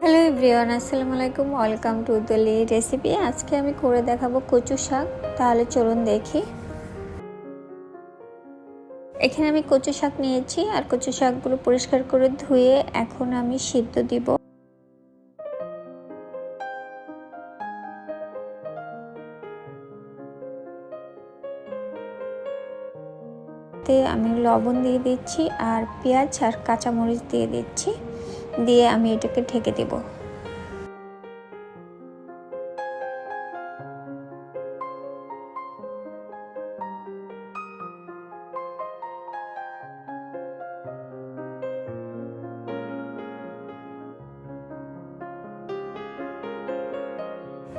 Hello everyone, আসসালামু আলাইকুম। Welcome to Dolly recipe. আজকে আমি করে দেখাবো কচু শাক। তাহলে চলুন দেখি। এখানে আমি কচু শাক নিয়েছি আর কচু শাকগুলো পরিষ্কার করে ধুয়ে এখন আমি সিদ্ধ দিব। আমি লবণ দিয়ে দিচ্ছি আর পেঁয়াজ আর কাঁচামরিচ দিয়ে দিচ্ছি। দিয়ে আমি এটাকে ঢেকে দেব।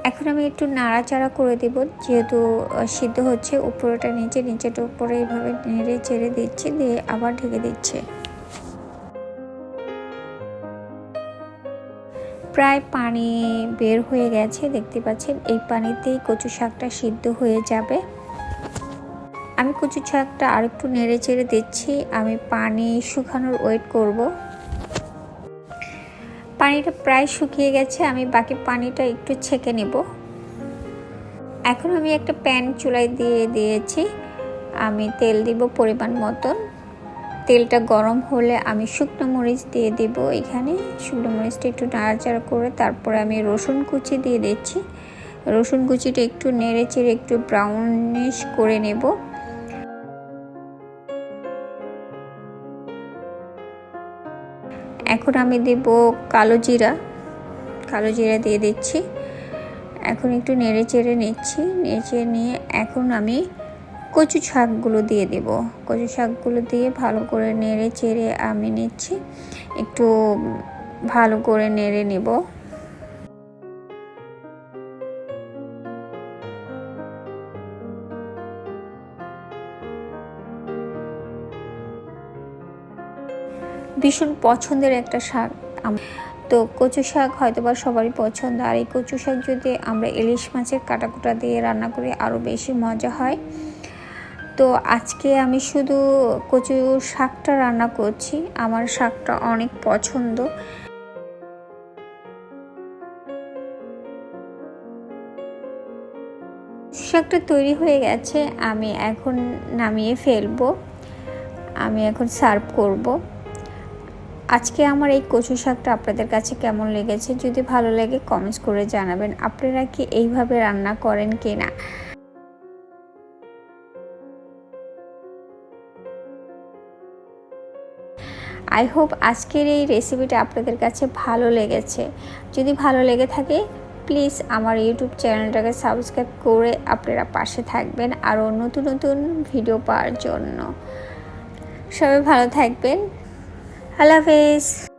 এখন আমি একটু নাড়াচাড়া করে দেব, যেহেতু সিদ্ধ হচ্ছে, উপরেটা নিচে, নিচেটা উপরে এইভাবে নেড়ে চেড়ে দিচ্ছি, দিয়ে আবার ঢেকে দিচ্ছে। প্রায় পানি বের হয়ে গেছে, দেখতে পাচ্ছেন এই পানিতেই কচু শাকটা সিদ্ধ হয়ে যাবে। আমি কচু শাকটা আর একটু নেড়ে চেড়ে দিচ্ছি, আমি পানি শুকানোর ওয়েট করব। পানিটা প্রায় শুকিয়ে গেছে, আমি বাকি পানিটা একটু ছেঁকে নেব। এখন আমি একটা প্যান চুলায় দিয়ে দিয়েছি, আমি তেল দিব পরিমাণ মতন। তেলটা গরম হলে আমি শুকনো মরিচ দিয়ে দেব এখানে। শুকনো মরিচটা একটু নাড়াচাড়া করে তারপরে আমি রসুন কুচি দিয়ে দিচ্ছি। রসুন কুচিটা একটু নেড়ে চেড়ে একটু ব্রাউনিশ করে নেব। এখন আমি দেব কালো জিরা। কালো জিরা দিয়ে দিচ্ছি। এখন একটু নেড়ে চেড়ে নিচ্ছি। নেড়ে নিয়ে এখন আমি কচু শাকগুলো দিয়ে দেব। কচু শাকগুলো দিয়ে ভালো করে নেড়ে চেড়ে আমি নিচ্ছি। একটু ভালো করে নেড়ে নেব। ভীষণ পছন্দের একটা শাক। তো কচু শাক হয়তো বা সবারই পছন্দ। আর এই কচু শাক যদি আমরা ইলিশ মাছের কাটাকুটা দিয়ে রান্না করি, আরও বেশি মজা হয়। তো আজকে আমি শুধু কচু শাকটা রান্না করছি। আমার শাকটা অনেক পছন্দ। শাকটা তৈরি হয়ে গেছে, আমি এখন নামিয়ে ফেলব। আমি এখন সার্ভ করব। আজকে আমার এই কচু শাকটা আপনাদের কাছে কেমন লেগেছে? যদি ভালো লাগে, কমেন্টস করে জানাবেন। আপনারা কি এইভাবে রান্না করেন কি না আই হোপ আজকের এই রেসিপিটা আপনাদের কাছে ভালো লেগেছে। যদি ভালো লেগে থাকে, প্লিজ আমার ইউটিউব চ্যানেলটাকে সাবস্ক্রাইব করে আপনারা পাশে থাকবেন আরও নতুন নতুন ভিডিও পাওয়ার জন্য। সবাই ভালো থাকবেন। আল্লাহ হাফেজ।